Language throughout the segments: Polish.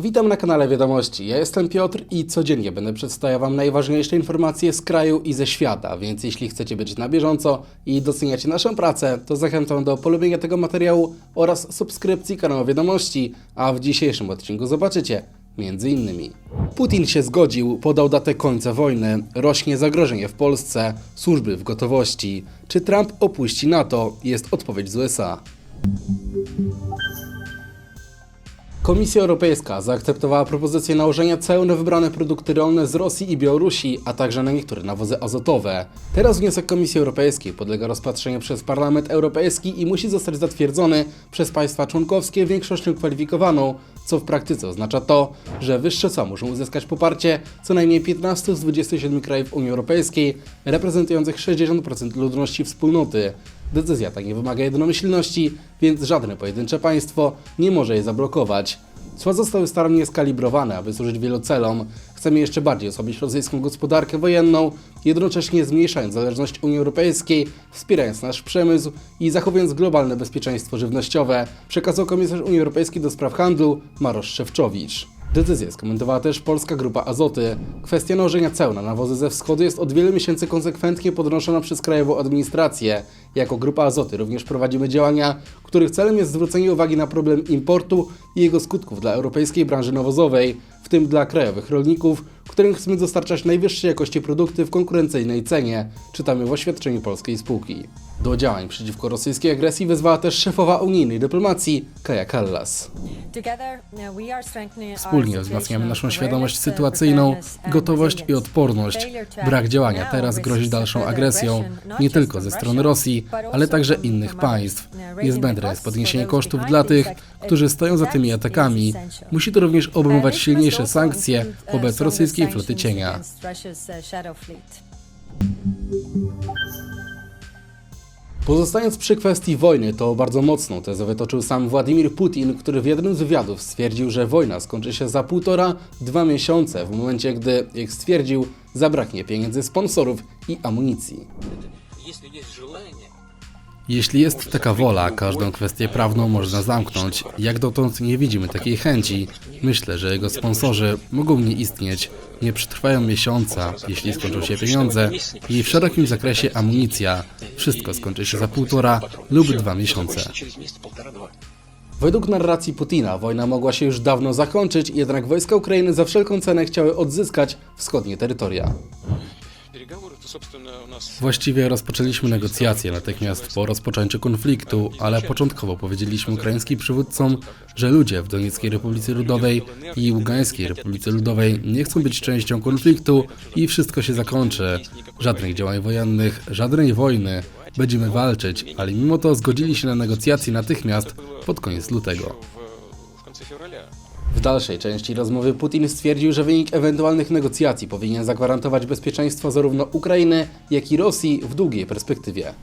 Witam na kanale Wiadomości. Ja jestem Piotr i codziennie będę przedstawiał Wam najważniejsze informacje z kraju i ze świata, więc jeśli chcecie być na bieżąco i doceniacie naszą pracę, to zachęcam do polubienia tego materiału oraz subskrypcji kanału Wiadomości, a w dzisiejszym odcinku zobaczycie między innymi Putin się zgodził, podał datę końca wojny, rośnie zagrożenie w Polsce, służby w gotowości. Czy Trump opuści NATO? Jest odpowiedź z USA. Komisja Europejska zaakceptowała propozycję nałożenia ceł na wybrane produkty rolne z Rosji i Białorusi, a także na niektóre nawozy azotowe. Teraz wniosek Komisji Europejskiej podlega rozpatrzeniu przez Parlament Europejski i musi zostać zatwierdzony przez państwa członkowskie większością kwalifikowaną, co w praktyce oznacza to, że wyższe co muszą uzyskać poparcie co najmniej 15 z 27 krajów Unii Europejskiej, reprezentujących 60% ludności wspólnoty. Decyzja ta nie wymaga jednomyślności, więc żadne pojedyncze państwo nie może jej zablokować. Cła zostały starannie skalibrowane, aby służyć wielu celom. Chcemy jeszcze bardziej osłabić rosyjską gospodarkę wojenną, jednocześnie zmniejszając zależność Unii Europejskiej, wspierając nasz przemysł i zachowując globalne bezpieczeństwo żywnościowe, przekazał komisarz Unii Europejskiej do spraw handlu Marosz Szewczowicz. Decyzję skomentowała też Polska Grupa Azoty. Kwestia nałożenia ceł na nawozy ze wschodu jest od wielu miesięcy konsekwentnie podnoszona przez krajową administrację. Jako Grupa Azoty również prowadzimy działania, których celem jest zwrócenie uwagi na problem importu i jego skutków dla europejskiej branży nawozowej, w tym dla krajowych rolników, którym chcemy dostarczać najwyższej jakości produkty w konkurencyjnej cenie, czytamy w oświadczeniu polskiej spółki. Do działań przeciwko rosyjskiej agresji wezwała też szefowa unijnej dyplomacji Kaja Kallas. Wspólnie wzmacniamy naszą świadomość sytuacyjną, gotowość i odporność. Brak działania teraz grozi dalszą agresją, nie tylko ze strony Rosji, ale także innych państw. Niezbędne jest podniesienie kosztów dla tych, którzy stoją za tymi atakami. Musi to również obejmować silniejsze sankcje wobec rosyjskiej floty cienia. Pozostając przy kwestii wojny, to bardzo mocną tezę wytoczył sam Władimir Putin, który w jednym z wywiadów stwierdził, że wojna skończy się za półtora, dwa miesiące, w momencie gdy, jak stwierdził, zabraknie pieniędzy sponsorów i amunicji. Jeśli jest żelenie, jeśli jest taka wola, każdą kwestię prawną można zamknąć. Jak dotąd nie widzimy takiej chęci. Myślę, że jego sponsorzy mogą nie istnieć, nie przetrwają miesiąca, jeśli skończą się pieniądze i w szerokim zakresie amunicja. Wszystko skończy się za półtora lub dwa miesiące. Według narracji Putina wojna mogła się już dawno zakończyć, jednak wojska Ukrainy za wszelką cenę chciały odzyskać wschodnie terytoria. Właściwie rozpoczęliśmy negocjacje natychmiast po rozpoczęciu konfliktu, ale początkowo powiedzieliśmy ukraińskim przywódcom, że ludzie w Donieckiej Republice Ludowej i Ługańskiej Republice Ludowej nie chcą być częścią konfliktu i wszystko się zakończy. Żadnych działań wojennych, żadnej wojny. Będziemy walczyć, ale mimo to zgodzili się na negocjacje natychmiast pod koniec lutego dalszej części rozmowy Putin stwierdził, że wynik ewentualnych negocjacji powinien zagwarantować bezpieczeństwo zarówno Ukrainy, jak i Rosji w długiej perspektywie.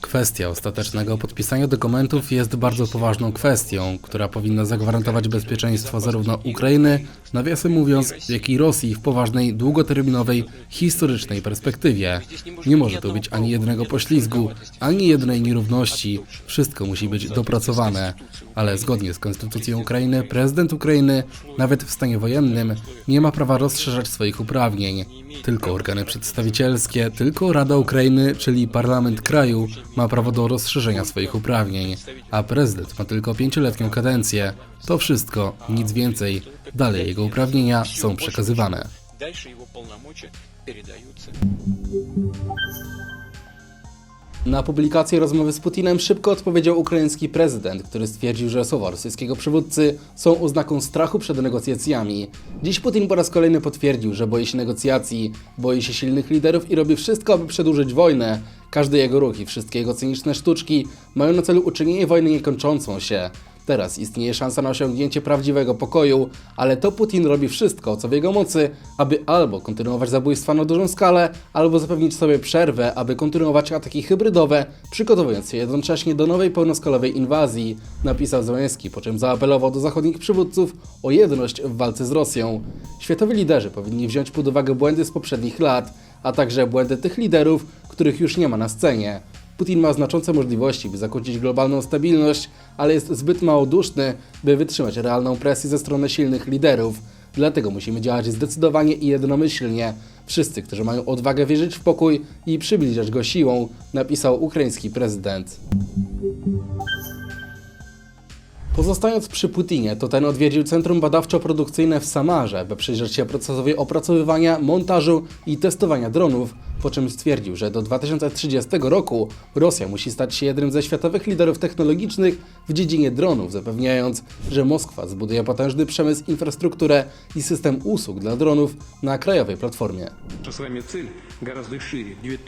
Kwestia ostatecznego podpisania dokumentów jest bardzo poważną kwestią, która powinna zagwarantować bezpieczeństwo zarówno Ukrainy, nawiasem mówiąc, jak i Rosji w poważnej, długoterminowej, historycznej perspektywie. Nie może tu być ani jednego poślizgu, ani jednej nierówności. Wszystko musi być dopracowane. Ale zgodnie z konstytucją Ukrainy, prezydent Ukrainy, nawet w stanie wojennym, nie ma prawa rozszerzać swoich uprawnień. Tylko organy przedstawicielskie, tylko Rada Ukrainy, czyli parlament kraju, ma prawo do rozszerzenia swoich uprawnień, a prezydent ma tylko pięcioletnią kadencję. To wszystko, nic więcej. Dalej jego uprawnienia są przekazywane. Na publikację rozmowy z Putinem szybko odpowiedział ukraiński prezydent, który stwierdził, że słowa rosyjskiego przywódcy są oznaką strachu przed negocjacjami. Dziś Putin po raz kolejny potwierdził, że boi się negocjacji, boi się silnych liderów i robi wszystko, aby przedłużyć wojnę. Każdy jego ruch i wszystkie jego cyniczne sztuczki mają na celu uczynienie wojny niekończącą się. Teraz istnieje szansa na osiągnięcie prawdziwego pokoju, ale to Putin robi wszystko, co w jego mocy, aby albo kontynuować zabójstwa na dużą skalę, albo zapewnić sobie przerwę, aby kontynuować ataki hybrydowe, przygotowując się jednocześnie do nowej pełnoskalowej inwazji, napisał Zełenski, po czym zaapelował do zachodnich przywódców o jedność w walce z Rosją. Światowi liderzy powinni wziąć pod uwagę błędy z poprzednich lat, a także błędy tych liderów, których już nie ma na scenie. Putin ma znaczące możliwości, by zakłócić globalną stabilność, ale jest zbyt małoduszny, by wytrzymać realną presję ze strony silnych liderów. Dlatego musimy działać zdecydowanie i jednomyślnie. Wszyscy, którzy mają odwagę wierzyć w pokój i przybliżać go siłą, napisał ukraiński prezydent. Pozostając przy Putinie, to ten odwiedził Centrum Badawczo-Produkcyjne w Samarze, by przyjrzeć się procesowi opracowywania, montażu i testowania dronów, po czym stwierdził, że do 2030 roku Rosja musi stać się jednym ze światowych liderów technologicznych w dziedzinie dronów, zapewniając, że Moskwa zbuduje potężny przemysł, infrastrukturę i system usług dla dronów na krajowej platformie.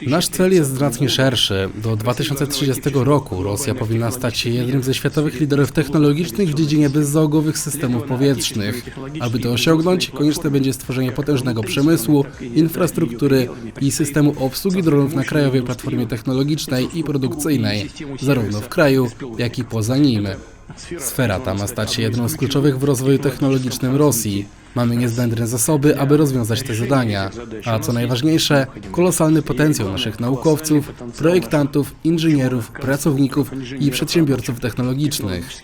Nasz cel jest znacznie szerszy. Do 2030 roku Rosja powinna stać się jednym ze światowych liderów technologicznych w dziedzinie bezzałogowych systemów powietrznych. Aby to osiągnąć, konieczne będzie stworzenie potężnego przemysłu, infrastruktury i systemu obsługi dronów na krajowej platformie technologicznej i produkcyjnej, zarówno w kraju, jak i poza nim. Sfera ta ma stać się jedną z kluczowych w rozwoju technologicznym Rosji. Mamy niezbędne zasoby, aby rozwiązać te zadania, a co najważniejsze, kolosalny potencjał naszych naukowców, projektantów, inżynierów, pracowników i przedsiębiorców technologicznych.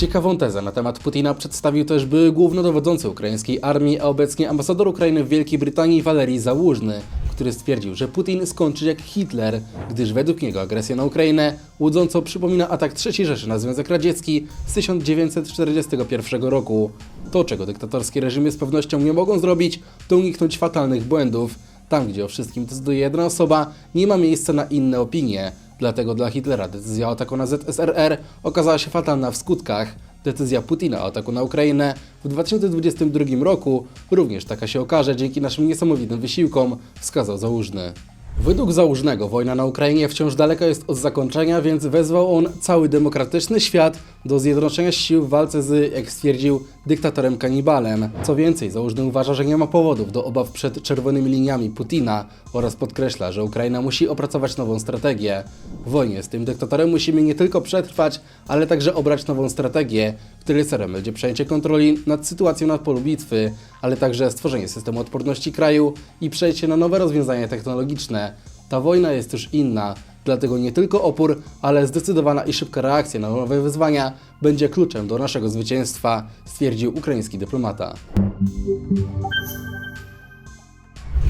Ciekawą tezę na temat Putina przedstawił też były głównodowodzący ukraińskiej armii, a obecnie ambasador Ukrainy w Wielkiej Brytanii Walerii Załużny, który stwierdził, że Putin skończy jak Hitler, gdyż według niego agresja na Ukrainę łudząco przypomina atak III Rzeszy na Związek Radziecki z 1941 roku. To, czego dyktatorskie reżimy z pewnością nie mogą zrobić, to uniknąć fatalnych błędów. Tam, gdzie o wszystkim decyduje jedna osoba, nie ma miejsca na inne opinie. Dlatego dla Hitlera decyzja o ataku na ZSRR okazała się fatalna w skutkach. Decyzja Putina o ataku na Ukrainę w 2022 roku również taka się okaże dzięki naszym niesamowitym wysiłkom, wskazał Załużny. Według Załużnego wojna na Ukrainie wciąż daleka jest od zakończenia, więc wezwał on cały demokratyczny świat do zjednoczenia sił w walce z, jak stwierdził, dyktatorem kanibalem. Co więcej, Załużny uważa, że nie ma powodów do obaw przed czerwonymi liniami Putina oraz podkreśla, że Ukraina musi opracować nową strategię. W wojnie z tym dyktatorem musimy nie tylko przetrwać, ale także obrać nową strategię, której celem będzie przejęcie kontroli nad sytuacją na polu bitwy, ale także stworzenie systemu odporności kraju i przejście na nowe rozwiązania technologiczne. Ta wojna jest już inna, dlatego nie tylko opór, ale zdecydowana i szybka reakcja na nowe wyzwania będzie kluczem do naszego zwycięstwa, stwierdził ukraiński dyplomata.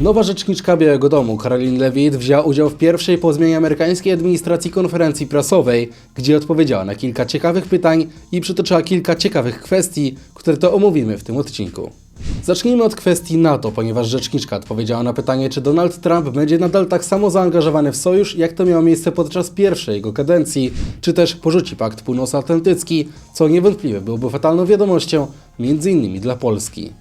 Nowa rzeczniczka Białego Domu, Caroline Levitt, wzięła udział w pierwszej po zmianie amerykańskiej administracji konferencji prasowej, gdzie odpowiedziała na kilka ciekawych pytań i przytoczyła kilka ciekawych kwestii, które to omówimy w tym odcinku. Zacznijmy od kwestii NATO, ponieważ rzeczniczka odpowiedziała na pytanie, czy Donald Trump będzie nadal tak samo zaangażowany w sojusz, jak to miało miejsce podczas pierwszej jego kadencji, czy też porzuci Pakt Północnoatlantycki, co niewątpliwie byłoby fatalną wiadomością, innymi dla Polski.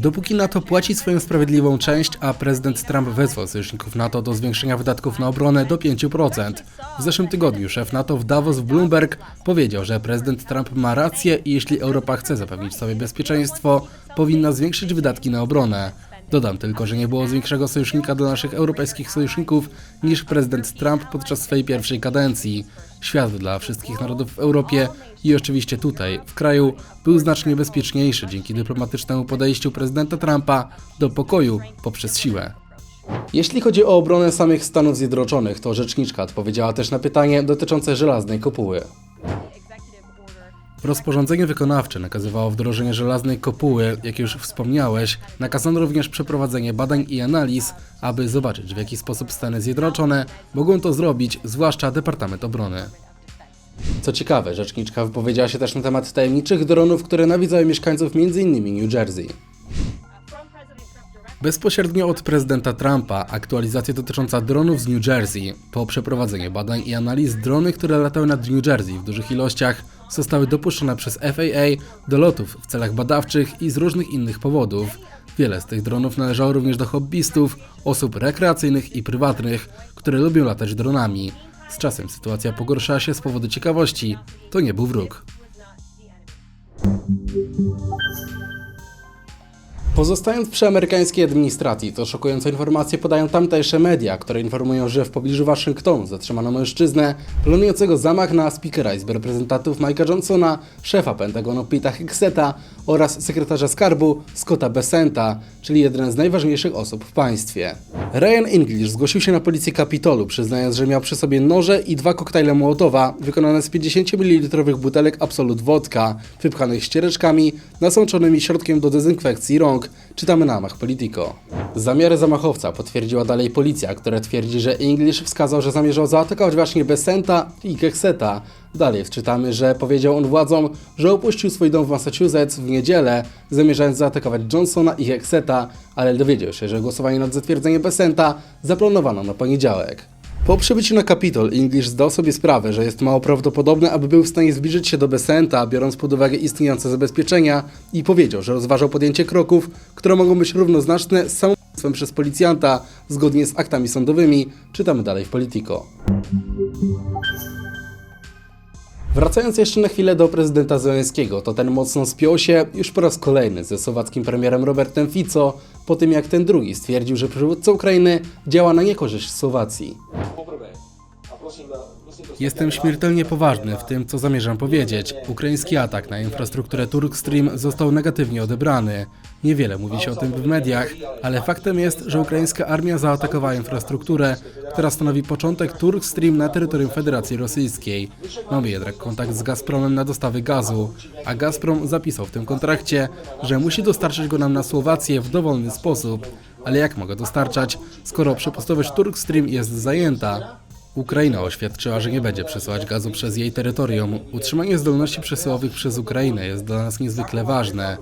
Dopóki NATO płaci swoją sprawiedliwą część, a prezydent Trump wezwał sojuszników NATO do zwiększenia wydatków na obronę do 5%. W zeszłym tygodniu szef NATO w Davos w Bloomberg powiedział, że prezydent Trump ma rację i jeśli Europa chce zapewnić sobie bezpieczeństwo, powinna zwiększyć wydatki na obronę. Dodam tylko, że nie było większego sojusznika dla naszych europejskich sojuszników niż prezydent Trump podczas swojej pierwszej kadencji. Świat dla wszystkich narodów w Europie i oczywiście tutaj, w kraju, był znacznie bezpieczniejszy dzięki dyplomatycznemu podejściu prezydenta Trumpa do pokoju poprzez siłę. Jeśli chodzi o obronę samych Stanów Zjednoczonych, to rzeczniczka odpowiedziała też na pytanie dotyczące żelaznej kopuły. Rozporządzenie wykonawcze nakazywało wdrożenie żelaznej kopuły, jak już wspomniałeś. Nakazano również przeprowadzenie badań i analiz, aby zobaczyć w jaki sposób Stany Zjednoczone mogą to zrobić, zwłaszcza Departament Obrony. Co ciekawe, rzeczniczka wypowiedziała się też na temat tajemniczych dronów, które nawiedzały mieszkańców m.in. New Jersey. Bezpośrednio od prezydenta Trumpa aktualizacja dotycząca dronów z New Jersey. Po przeprowadzeniu badań i analiz drony, które latały nad New Jersey w dużych ilościach, zostały dopuszczone przez FAA do lotów w celach badawczych i z różnych innych powodów. Wiele z tych dronów należało również do hobbystów, osób rekreacyjnych i prywatnych, które lubią latać dronami. Z czasem sytuacja pogorszała się z powodu ciekawości. To nie był wróg. Pozostając przy amerykańskiej administracji, to szokujące informacje podają tamtejsze media, które informują, że w pobliżu Waszyngtonu zatrzymano mężczyznę planującego zamach na speakera Izby Reprezentantów Mike'a Johnsona, szefa Pentagonu Pete'a Hickseta oraz sekretarza skarbu Scotta Besenta, czyli jeden z najważniejszych osób w państwie. Ryan English zgłosił się na policję Kapitolu, przyznając, że miał przy sobie noże i dwa koktajle Mołotowa wykonane z 50 ml butelek Absolut Wodka, wypchanych ściereczkami, nasączonymi środkiem do dezynfekcji rąk, czytamy na Amach Politico. Zamiary zamachowca potwierdziła dalej policja, która twierdzi, że English wskazał, że zamierzał zaatakować właśnie Besenta i Kekseta. Dalej wczytamy, że powiedział on władzom, że opuścił swój dom w Massachusetts w niedzielę, zamierzając zaatakować Johnsona i Kekseta, ale dowiedział się, że głosowanie nad zatwierdzeniem Besenta zaplanowano na poniedziałek. Po przybyciu na Kapitol, English zdał sobie sprawę, że jest mało prawdopodobne, aby był w stanie zbliżyć się do Besenta, biorąc pod uwagę istniejące zabezpieczenia i powiedział, że rozważał podjęcie kroków, które mogą być równoznaczne z samobójstwem przez policjanta, zgodnie z aktami sądowymi, czytamy dalej w Politico. Wracając jeszcze na chwilę do prezydenta Zełenskiego, to ten mocno spiął się już po raz kolejny ze słowackim premierem Robertem Fico, po tym jak ten drugi stwierdził, że przywódca Ukrainy działa na niekorzyść Słowacji. Jestem śmiertelnie poważny w tym, co zamierzam powiedzieć. Ukraiński atak na infrastrukturę Turkstream został negatywnie odebrany. Niewiele mówi się o tym w mediach, ale faktem jest, że ukraińska armia zaatakowała infrastrukturę, która stanowi początek Turkstream na terytorium Federacji Rosyjskiej. Mamy jednak kontakt z Gazpromem na dostawy gazu, a Gazprom zapisał w tym kontrakcie, że musi dostarczyć go nam na Słowację w dowolny sposób. Ale jak mogę dostarczać, skoro przepustowość Turkstream jest zajęta? Ukraina oświadczyła, że nie będzie przesyłać gazu przez jej terytorium. Utrzymanie zdolności przesyłowych przez Ukrainę jest dla nas niezwykle ważne.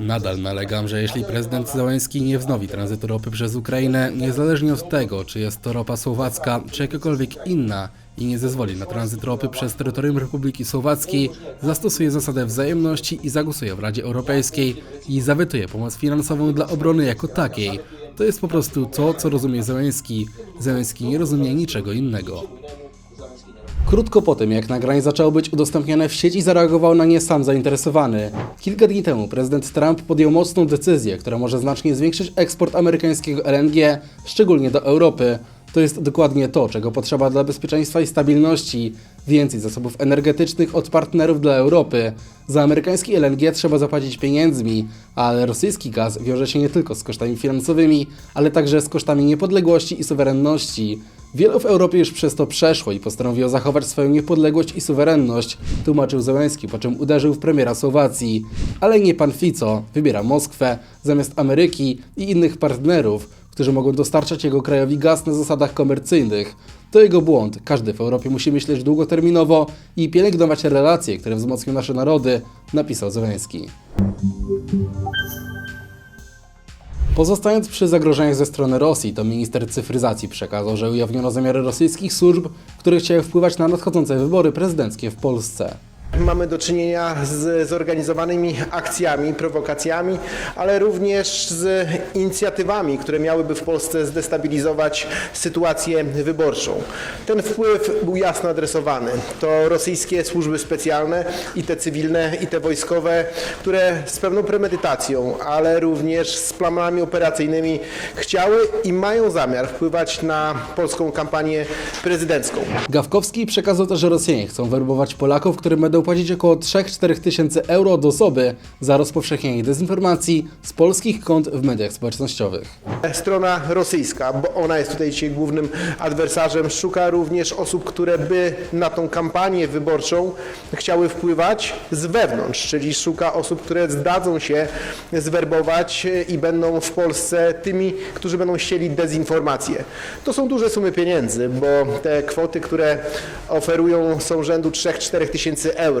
Nadal nalegam, że jeśli prezydent Załęski nie wznowi tranzytu ropy przez Ukrainę, niezależnie od tego, czy jest to ropa słowacka, czy jakakolwiek inna, i nie zezwoli na tranzyt ropy przez terytorium Republiki Słowackiej, zastosuje zasadę wzajemności i zagłosuje w Radzie Europejskiej i zawetuje pomoc finansową dla obrony jako takiej. To jest po prostu to, co rozumie Zełenski. Zełenski nie rozumie niczego innego. Krótko po tym, jak nagranie zaczęło być udostępniane w sieci, zareagował na nie sam zainteresowany. Kilka dni temu prezydent Trump podjął mocną decyzję, która może znacznie zwiększyć eksport amerykańskiego LNG, szczególnie do Europy. To jest dokładnie to, czego potrzeba dla bezpieczeństwa i stabilności. Więcej zasobów energetycznych od partnerów dla Europy. Za amerykański LNG trzeba zapłacić pieniędzmi, ale rosyjski gaz wiąże się nie tylko z kosztami finansowymi, ale także z kosztami niepodległości i suwerenności. Wielu w Europie już przez to przeszło i postanowiło zachować swoją niepodległość i suwerenność, tłumaczył Zełenski, po czym uderzył w premiera Słowacji. Ale nie pan Fico wybiera Moskwę zamiast Ameryki i innych partnerów, którzy mogą dostarczać jego krajowi gaz na zasadach komercyjnych. To jego błąd. Każdy w Europie musi myśleć długoterminowo i pielęgnować relacje, które wzmocnią nasze narody, napisał Zełenski. Pozostając przy zagrożeniach ze strony Rosji, to minister cyfryzacji przekazał, że ujawniono zamiary rosyjskich służb, które chciały wpływać na nadchodzące wybory prezydenckie w Polsce. Mamy do czynienia z zorganizowanymi akcjami, prowokacjami, ale również z inicjatywami, które miałyby w Polsce zdestabilizować sytuację wyborczą. Ten wpływ był jasno adresowany. To rosyjskie służby specjalne, i te cywilne, i te wojskowe, które z pewną premedytacją, ale również z planami operacyjnymi chciały i mają zamiar wpływać na polską kampanię prezydencką. Gawkowski przekazał też, że Rosjanie chcą werbować Polaków, którym będą płacić około 3-4 tysięcy euro od osoby za rozpowszechnianie dezinformacji z polskich kont w mediach społecznościowych. Strona rosyjska, bo ona jest tutaj dzisiaj głównym adwersarzem, szuka również osób, które by na tą kampanię wyborczą chciały wpływać z wewnątrz, czyli szuka osób, które zdadzą się zwerbować i będą w Polsce tymi, którzy będą chcieli dezinformację. To są duże sumy pieniędzy, bo te kwoty, które oferują są rzędu 3-4 tysięcy euro.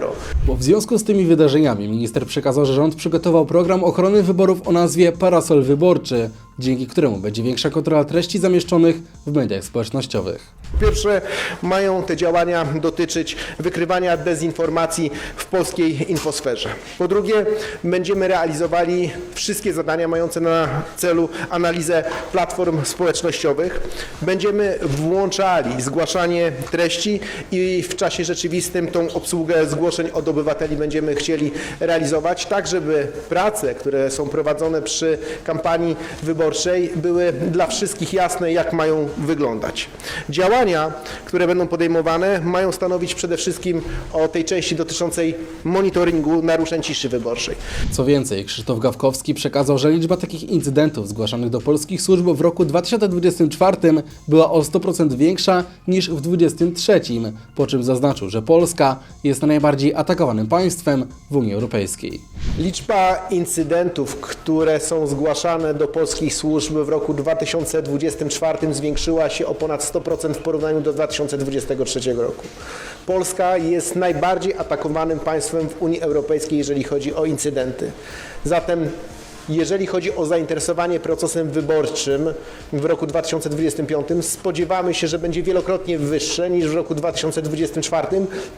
Bo w związku z tymi wydarzeniami minister przekazał, że rząd przygotował program ochrony wyborów o nazwie Parasol Wyborczy. Dzięki któremu będzie większa kontrola treści zamieszczonych w mediach społecznościowych. Po pierwsze, mają te działania dotyczyć wykrywania dezinformacji w polskiej infosferze. Po drugie, będziemy realizowali wszystkie zadania mające na celu analizę platform społecznościowych. Będziemy włączali zgłaszanie treści i w czasie rzeczywistym tą obsługę zgłoszeń od obywateli będziemy chcieli realizować, tak żeby prace, które są prowadzone przy kampanii wyborczej były dla wszystkich jasne, jak mają wyglądać. Działania, które będą podejmowane, mają stanowić przede wszystkim o tej części dotyczącej monitoringu naruszeń ciszy wyborczej. Co więcej, Krzysztof Gawkowski przekazał, że liczba takich incydentów zgłaszanych do polskich służb w roku 2024 była o 100% większa niż w 2023, po czym zaznaczył, że Polska jest najbardziej atakowanym państwem w Unii Europejskiej. Liczba incydentów, które są zgłaszane do polskich służb w roku 2024 zwiększyła się o ponad 100% w porównaniu do 2023 roku. Polska jest najbardziej atakowanym państwem w Unii Europejskiej, jeżeli chodzi o incydenty. Zatem jeżeli chodzi o zainteresowanie procesem wyborczym w roku 2025, spodziewamy się, że będzie wielokrotnie wyższe niż w roku 2024,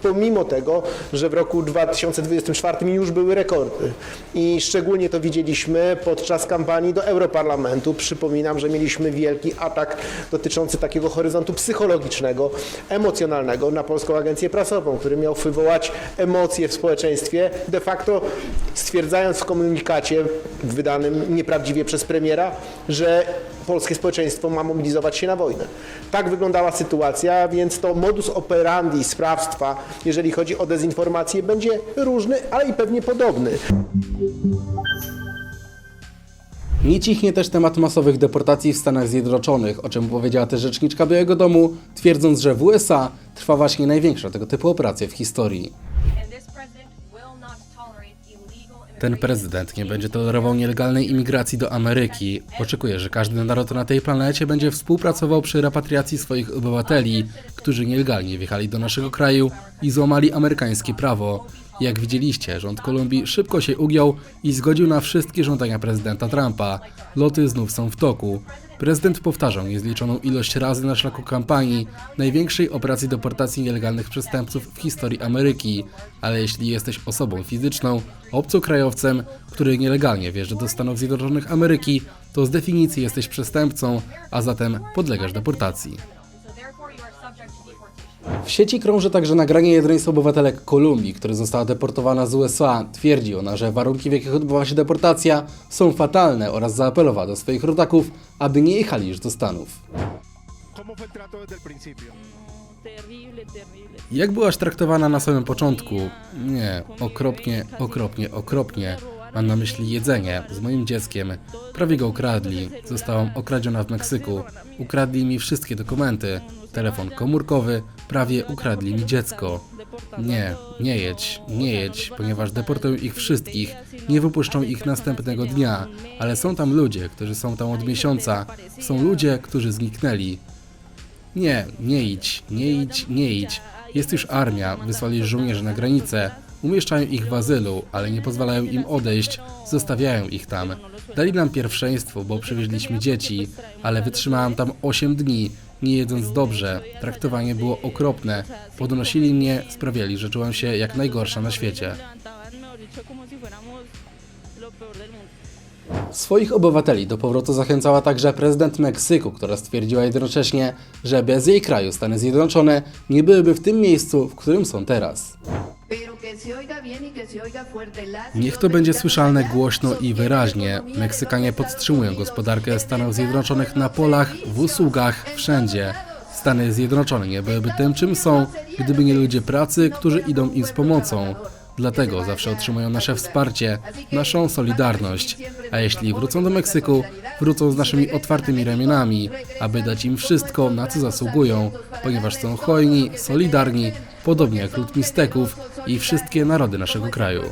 pomimo tego, że w roku 2024 już były rekordy. I szczególnie to widzieliśmy podczas kampanii do Europarlamentu. Przypominam, że mieliśmy wielki atak dotyczący takiego horyzontu psychologicznego, emocjonalnego na Polską Agencję Prasową, który miał wywołać emocje w społeczeństwie, de facto stwierdzając w komunikacie wydanym nieprawdziwie przez premiera, że polskie społeczeństwo ma mobilizować się na wojnę. Tak wyglądała sytuacja, więc to modus operandi sprawstwa, jeżeli chodzi o dezinformację, będzie różny, ale i pewnie podobny. Nie cichnie też temat masowych deportacji w Stanach Zjednoczonych, o czym powiedziała też rzeczniczka Białego Domu, twierdząc, że w USA trwa właśnie największa tego typu operacja w historii. Ten prezydent nie będzie tolerował nielegalnej imigracji do Ameryki. Oczekuje, że każdy naród na tej planecie będzie współpracował przy repatriacji swoich obywateli, którzy nielegalnie wjechali do naszego kraju i złamali amerykańskie prawo. Jak widzieliście, rząd Kolumbii szybko się ugiął i zgodził na wszystkie żądania prezydenta Trumpa. Loty znów są w toku. Prezydent powtarzał niezliczoną ilość razy na szlaku kampanii największej operacji deportacji nielegalnych przestępców w historii Ameryki. Ale jeśli jesteś osobą fizyczną, obcokrajowcem, który nielegalnie wjeżdża do Stanów Zjednoczonych Ameryki, to z definicji jesteś przestępcą, a zatem podlegasz deportacji. W sieci krąży także nagranie jednej z obywatelek Kolumbii, która została deportowana z USA. Twierdzi ona, że warunki, w jakich odbywa się deportacja, są fatalne oraz zaapelowała do swoich rodaków, aby nie jechali już do Stanów. Jak byłaś traktowana na samym początku? Nie, okropnie, okropnie, okropnie. Mam na myśli jedzenie z moim dzieckiem. Prawie go ukradli. Zostałam okradziona w Meksyku. Ukradli mi wszystkie dokumenty. Telefon komórkowy. Prawie ukradli mi dziecko. Nie, nie jedź, nie jedź, ponieważ deportują ich wszystkich. Nie wypuszczą ich następnego dnia. Ale są tam ludzie, którzy są tam od miesiąca. Są ludzie, którzy zniknęli. Nie, nie idź, nie idź, nie idź. Jest już armia, wysłali żołnierzy na granicę. Umieszczają ich w azylu, ale nie pozwalają im odejść, zostawiają ich tam. Dali nam pierwszeństwo, bo przywieźliśmy dzieci, ale wytrzymałam tam 8 dni, nie jedząc dobrze. Traktowanie było okropne. Podnosili mnie, sprawiali, że czułam się jak najgorsza na świecie. Swoich obywateli do powrotu zachęcała także prezydent Meksyku, która stwierdziła jednocześnie, że bez jej kraju Stany Zjednoczone nie byłyby w tym miejscu, w którym są teraz. Niech to będzie słyszalne głośno i wyraźnie. Meksykanie podtrzymują gospodarkę Stanów Zjednoczonych na polach, w usługach, wszędzie. Stany Zjednoczone nie byłyby tym, czym są, gdyby nie ludzie pracy, którzy idą im z pomocą. Dlatego zawsze otrzymują nasze wsparcie, naszą solidarność. A jeśli wrócą do Meksyku, wrócą z naszymi otwartymi ramionami, aby dać im wszystko, na co zasługują, ponieważ są hojni, solidarni, podobnie jak lud Misteków i wszystkie narody naszego kraju.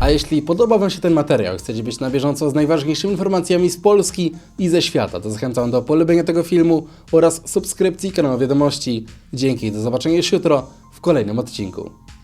A jeśli podoba Wam się ten materiał i chcecie być na bieżąco z najważniejszymi informacjami z Polski i ze świata, to zachęcam do polubienia tego filmu oraz subskrypcji kanału wiadomości. Dzięki i do zobaczenia już jutro w kolejnym odcinku.